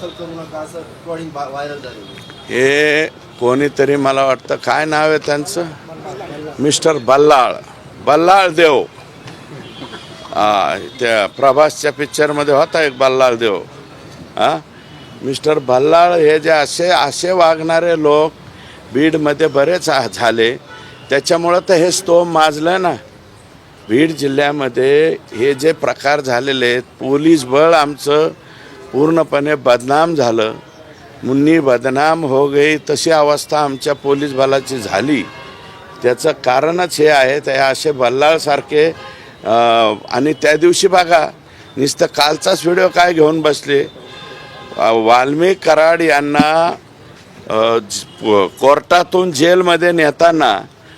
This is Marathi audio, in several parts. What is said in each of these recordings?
करू नका असं रेकॉर्डिंग व्हायरल हे कोणीतरी मला वाटतं काय नाव आहे त्यांचं? मिस्टर बल्लाळ. बल्लाळ देव. हा, त्या प्रभासच्या पिक्चरमध्ये होता एक बल्लाळ देव. हा? मिस्टर बल्लाळ हे जे असे असे वागणारे लोक बीडमध्ये बरेच आ- झाले. त्याच्यामुळं तर हे स्तोम माजलं ना. बीड जिल्ह्यामध्ये हे जे प्रकार झालेले आहेत पोलीस बळ आमचं पूर्णपणे बदनाम झालं. मुन्नी बदनाम हो गई तशी अवस्था आमच्या पोलीस बलाची झाली. त्याचं कारणच हे आहे ते असे बल्लाळसारखे आणि त्या दिवशी बघा नुसतं कालचाच व्हिडिओ काय घेऊन बसले? वाल्मिक कराड यांना कोर्टातून जेलमध्ये नेताना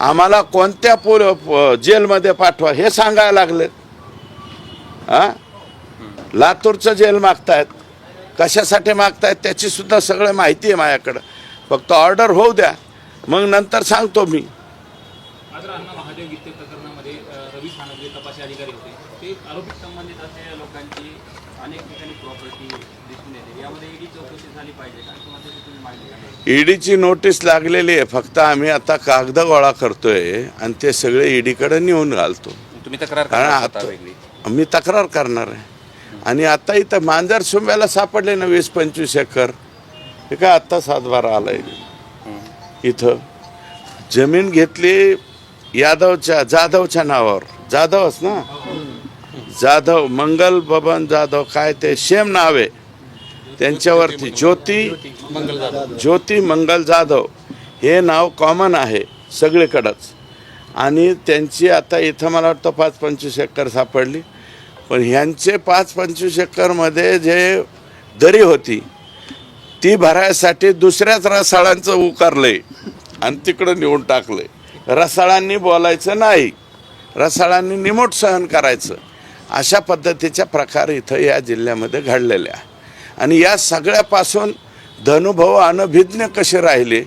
आम्हाला कोणत्या पोल जेलमध्ये पाठवा हे सांगायला लागलेत. हा? लातूरचं जेल मागतायत. कशासाठी मागतायत त्याची सुद्धा सगळं माहिती आहे माझ्याकडं. फक्त ऑर्डर होऊ द्या. मग नंतर सांगतो मी. रवी अधिकारी होते. ते आरोपी संबंधित असलेल्या लोकांची अनेक ठिकाणी प्रॉपर्टी दिसून येते. यामध्ये ईडी चौकशी झाली पाहिजे का? किंवा त्याची तुम्ही माहिती द्या ईडीची नोटीस लागलेली आहे. फक्त आम्ही आता कागद गोळा करतोय आणि ते सगळे ईडीकडे नेऊन घालतो. तुम्ही तक्रार कारण करणार स्वतः आता वेगळी. मी तक्रार करणार आहे. आणि आता इथं मांजर सुंब्याला सापडले ना वीस पंचवीस एकर हे काय आत्ता सातबारा आलाय. इथं जमीन घेतली यादवच्या जाधवच्या नावावर. जाधवच ना? जाधव मंगल बबन जाधव काय ते सेम नाव. आहे त्यांच्यावरती ज्योती ज्योती मंगल जाधव हे नाव कॉमन आहे सगळीकडंच. आणि त्यांची आता इथं मला वाटतं पाच पंचवीस एकर सापडली. पण ह्यांचे पाच पंचवीस एकरमध्ये जे दरी होती ती भरायसाठी दुसऱ्याच रसाळांचं उकारलंय आणि तिकडं नेऊन टाकलंय रसाळांनी बोलायचं नाही. रसाळांनी निमूट सहन करायचं. अशा पद्धतीच्या प्रकार इथं या जिल्ह्यामध्ये घडलेल्या. आणि या सगळ्यापासून धनुभव अनभिज्ञ कसे राहिले?